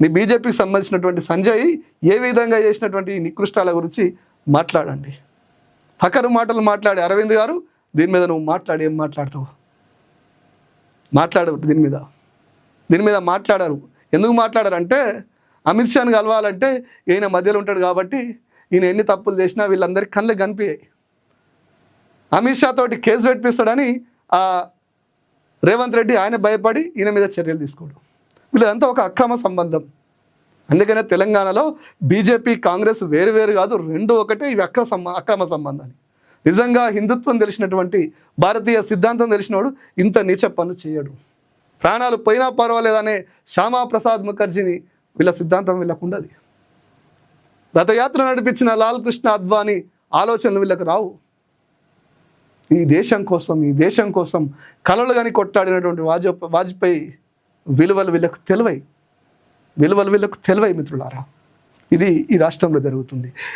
మీ బీజేపీకి సంబంధించినటువంటి సంజయ్ ఏ విధంగా చేసినటువంటి నికృష్టాల గురించి మాట్లాడండి. హకరు మాటలు మాట్లాడే అరవింద్ గారు దీని మీద నువ్వు మాట్లాడి ఏం మాట్లాడతావు? మాట్లాడరు దీని మీద. దీని మీద మాట్లాడరు. ఎందుకు మాట్లాడరు అంటే అమిత్ షాను కలవాలంటే ఈయన మధ్యలో ఉంటాడు కాబట్టి ఈయన ఎన్ని తప్పులు చేసినా వీళ్ళందరికీ కళ్ళకి కనిపించాయి అమిత్ షా తోటి కేసు పెట్టిస్తాడని ఆ రేవంత్ రెడ్డి ఆయన భయపడి ఈయన మీద చర్యలు తీసుకోడు. వీళ్ళదంతా ఒక అక్రమ సంబంధం. అందుకనే తెలంగాణలో బీజేపీ కాంగ్రెస్ వేరు వేరు కాదు రెండు ఒకటే ఇవి అక్రమ సంబ అక్రమ సంబంధాన్ని నిజంగా హిందుత్వం తెలిసినటువంటి భారతీయ సిద్ధాంతం తెలిసినోడు ఇంత నీచ పనులు చేయడు. ప్రాణాలు పోయినా పర్వాలేదనే శ్యామా ప్రసాద్ ముఖర్జీని వీళ్ళ సిద్ధాంతం వీళ్ళకుండదు. రథయాత్ర నడిపించిన లాల్ కృష్ణ అద్వాని ఆలోచనలు వీళ్ళకు రావు. ఈ దేశం కోసం ఈ దేశం కోసం కలలు కానీ కొట్టాడినటువంటి వాజ వాజ్పేయి విలువలు వీళ్ళకు తెలివై విలువలు వీళ్ళకు తెలివై మిత్రులారా. ఇది ఈ రాష్ట్రంలో జరుగుతుంది.